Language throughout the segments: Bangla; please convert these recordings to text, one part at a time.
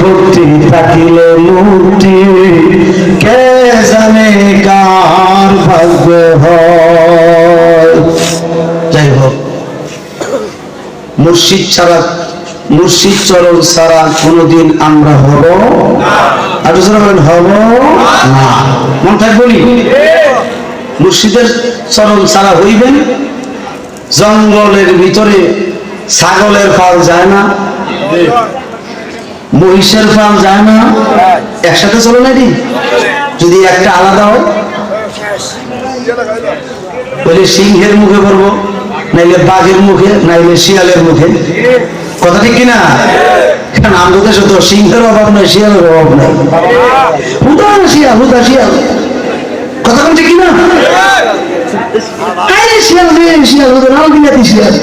ভক্তি থাকিলে মুক্তি কে জানে কার ভাগ্য হয়? যাই হোক, মুর্শিদ ছাড়া, মুর্শিদ চরণ ছাড়া কোনোদিন আমরা হব আর হব না। মন থাকব নি? মুর্শিদের চরণ ছাড়া হইবেন, জঙ্গলের ভিতরে ছাগলের ফাল যায় না। মহিষের ফার্ম যায় না? একসাথে চলো নাকি যদি একটা আলাদা হয়? বলে সিংহের মুখে পড়ব নাইলে বাঘের মুখে, নাইলে শিয়ালের মুখে। কথা ঠিক কিনা? কারণ আমাদের দেশে তো সিংহের অভাব নাই, শিয়ালের অভাব নাই। হুদা শিয়াল হুদা শিয়াল। কথা বলছে কিনা? শিয়াল শিয়াল হুদা, নাও বিনাতি শিয়াল?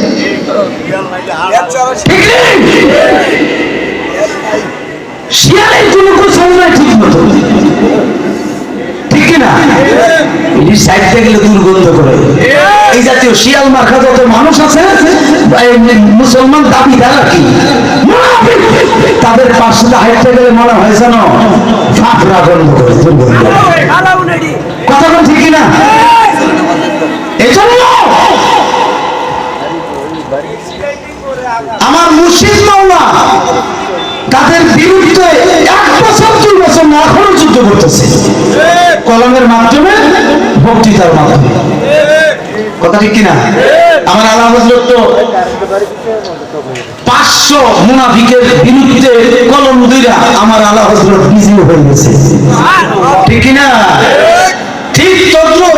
শিয়ালের কোনো গোসল ঠিক মতো ঠিক কিনা সাইডে গেলে দুর্গন্ধ করে। এই জাতীয় শিয়াল মার্কা যত মানুষ আছে মুসলমান দাবি তারা কি? তাদের পাশে হাইটে গেলে মনে হয় যেন ফাঁকরা গন্ধ করে দুর্গন্ধ কথা ঠিক কিনা এজন্য আমার মুর্শিদ মাওলা তাদের বিরুদ্ধে এক বছর, দুই বছর না, এখনও যুদ্ধ করতেছে। কলমের মাধ্যমে, বক্তৃতার মাধ্যমে। কথা ঠিক কিনা? আমার আল্লাহ হজরত তো পাঁচশো মুনাফিকের বিরুদ্ধে কলম দুইরা আমার আল্লাহ হজরত বিজয়ী হয়ে গেছে। ঠিক কিনা? ঠিক তদ্রুপ।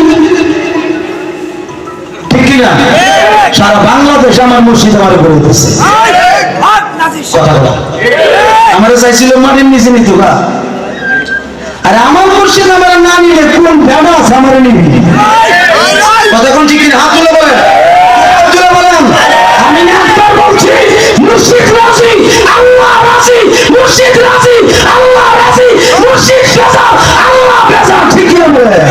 কিনা সারা বাংলাদেশ আমার মসজিদ আমার করে দিতেছে কথা বলা। আমার চাইছিল মাটির নিচে নিত গা আর আমার মুর্শিদ আমার না নিলে কোন আছে আমার নিবি কোন ঠিক কিনা? হাত তুলে বলেন। তুলে বলেন। আমি একবার বলছি মুর্শিদ রাজি আল্লাহ রাজি মুর্শিদ রাজি আল্লাহ রাজি মুর্শিদ বেজা আল্লাহ বেজা ঠিক কিনা বলেন?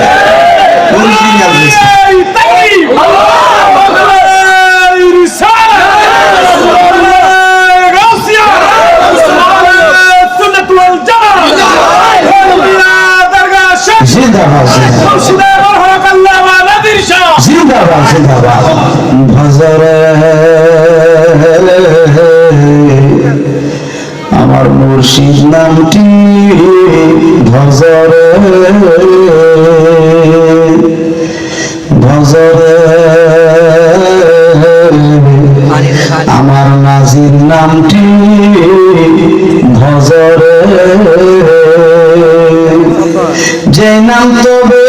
আমার নাজির নামটি ভজরে। যে নাম তবে,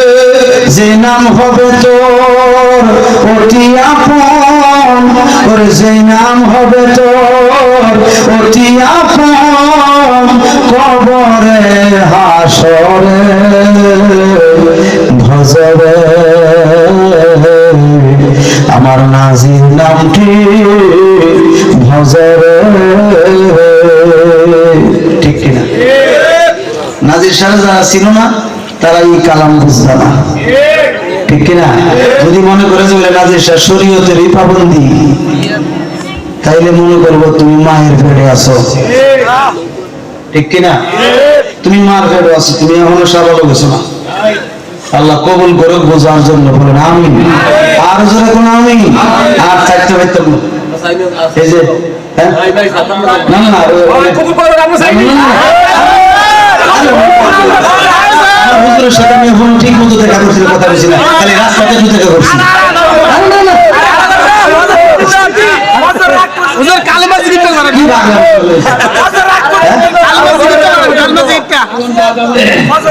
যে নাম হবে তোর, অতি আপন। ওর, যে নাম হবে তোর, অতি আপন। কবরে হাসরে, ভজরে। নাজির নামটি ভজরে। ঠিক কিনা? নাজির সাহেব যারা ছিল না তারা এই কালাম বুঝতো না। ঠিক কিনা? যদি মনে করে যে নাজির সাহেব শরীয়তের এই পাবন্দি তাইলে মনে করব তুমি মায়ের পেটে আছো। ঠিক কিনা? তুমি মার পেটে আছো, তুমি এখনও সাবালো গেছো না। আল্লাহ কবুল করে বোঝার জন্য বলেন আমি আর জোরে কোন আমি আর থাকতে পারতাম এই যে হ্যাঁ? না না হুজুরের সাথে আমি এখনও ঠিক মতো দেখা করছি কথা বলছি না খালি রাস্তাতে দেখা করছি কি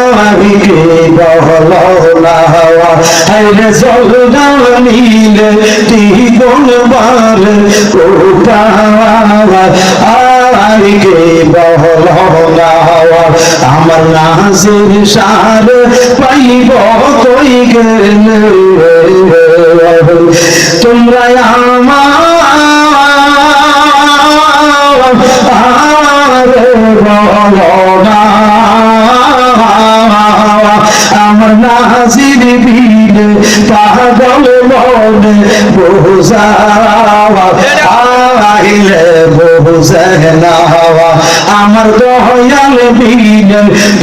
আমিকে বহলা আইরে সৌদাবলীল জীবন বারে উপাওয়ার আমিকে বহলা আমার নাসির সার পাইব কই গেলে তোমরা আমার আমার নাসির বিন পাগল মনে বোঝাওয়া, আইলে বোঝেনা আমার দয়াল বিন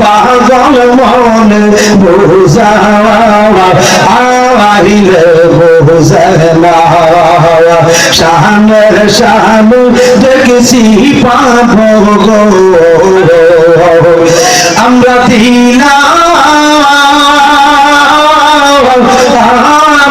পাগল মনে বোঝাওয়া, আইলে বোঝেনা শাহানের শাহান দেখেছি পাপ গো। আমরা দিলাম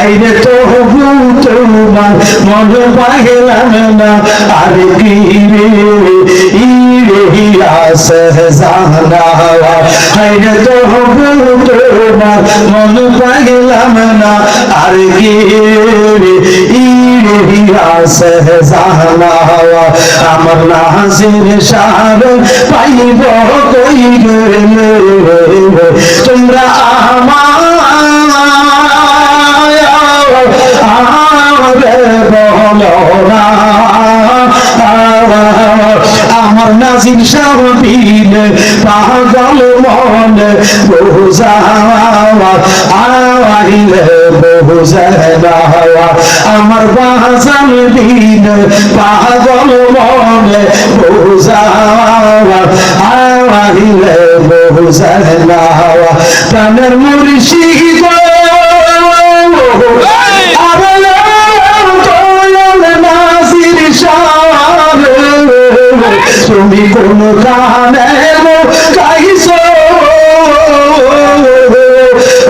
আইরে তো তোমার মন পাইলাম না। আর কি রে ইরে হিয়াস জানা আইরে তো তোমার মন পাইলাম না। আর কি রে ইরে হিয়াস জানা আমার নাজির সার পাইব কই গেলে তোমরা আমার আমার নাজির সাহবিন পাগল মন বোঝাওয়া আইলে বোঝাওয়া আমার বাজান দিন পাগল মন বোঝাওয়া আইলে বোঝাওয়া প্রাণের মুর্শিদ কোন কানে গাইছ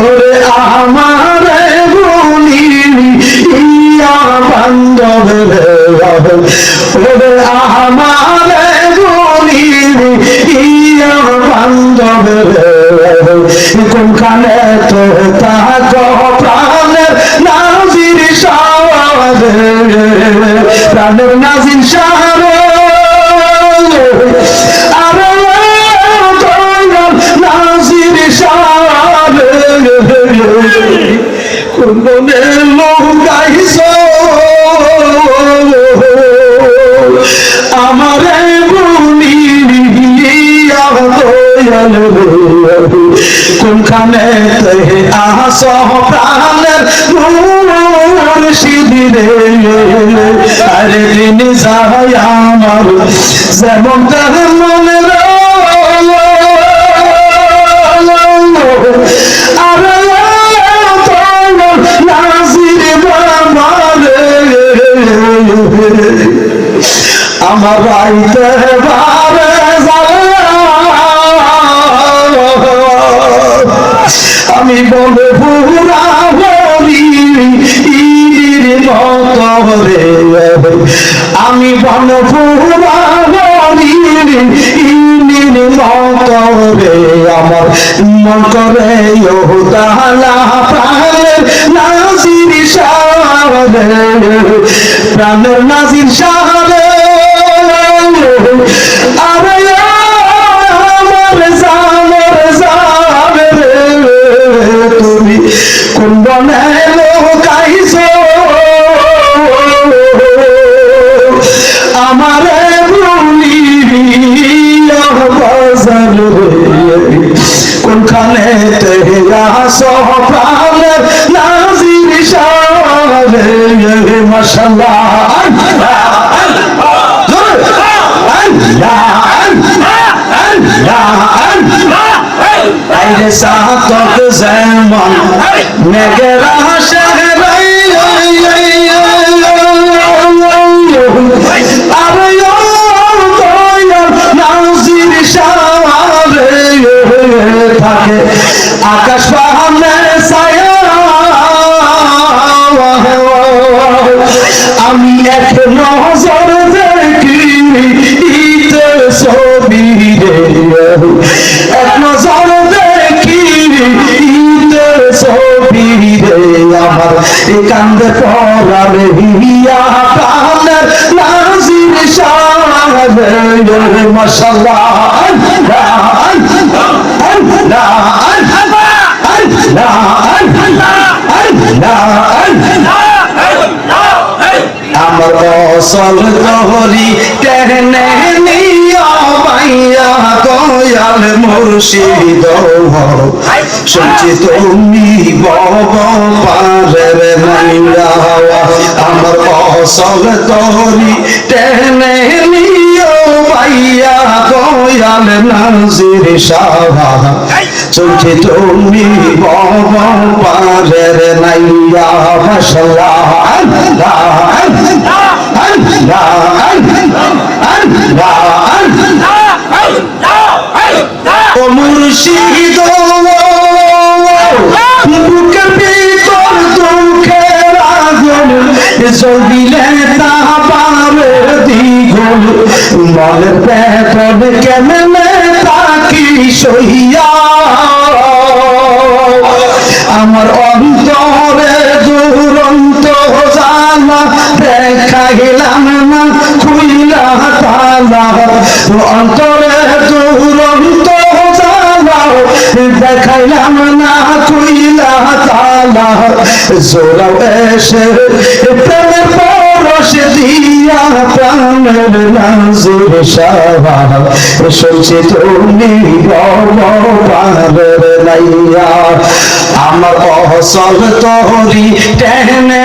ওরে আমার বলি ইয়া বান্ধব ওরে আমার বলি ইয়া বান্ধব কোন কানে তো তাক প্রাণের নাজির সাদ প্রাণের নাজির সাদ কোনে লোক গাইছ আমারে বলি কোনখানে আস প্রাণের মুর্শিদিরে আরে দিন যাই আমার যেমন তেমন মনে আরে আমার বারে আমি বলে পুরা বলি ইর মত রে। আমি বল পুরা বলি ইর মত আমার মন করে তালা প্রাণের নাজির সারে প্রাণের নাজির সাহাবে আরে মেঘেরা থাকে। আকাশ পাহাড়ের ছায়া কান্দে পড়ার হিয়া কান্দের নাজির আল্লাহ আল্লাহ আমার অসল গহরি কেনে নিয়া পাইয়া দয়াল মুর্শিদ শুনছি তুমি বব পারের নাইয়া আমার অসল গহরি টেনে নিয়া পাইয়া দয়াল নাজির সাহা। চলছে তুমি বব পারের নাইয়া আল্লাহ মুর্শিদ বুকের ভিতর দুঃখের আগুন জ্বলিলে তা পারে দ্বিগুণ। মনের পেটন কেমনে তাকি সইয়া আমার অন্তরে দুরন্ত জানা দেখাইলাম না, খুইলা তালা। অন্তরে দেখাইলাম না খুইলা তালা। জোরাও এসে প্রেমের পরশ দিয়া প্রাণের নাজির সাহা শুনছি তুমি পারের লাইয়া। আমার অসল তহরি টেনে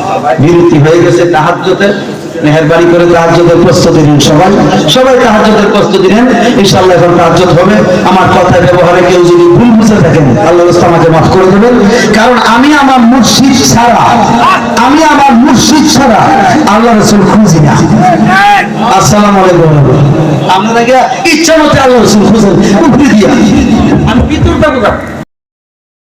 বিরতি হয়ে গেছে তাহাজ্জুদের। মেহরবানি করে তাহাজ্জুদের প্রস্তুতি নিন সবাই। সবাই তাহাজ্জুদের প্রস্তুতি নেন। ইনশাআল্লাহ এখন তাহাজ্জুদ হবে। আমার কথা ব্যবহারে কেউ যদি ভুল বুঝে থাকেন আল্লাহ আমাকে মাফ করে দেবেন। কারণ আমি আমার মুর্শিদ ছাড়া, আমি আমার মুর্শিদ ছাড়া আল্লাহ রাসূল খুঁজি না। আসসালামু আলাইকুম। আপনারা ইচ্ছা মতো আল্লাহ রাসূল খুঁজেন। উপরে দিয়া আমি ভিতরটা বোঝা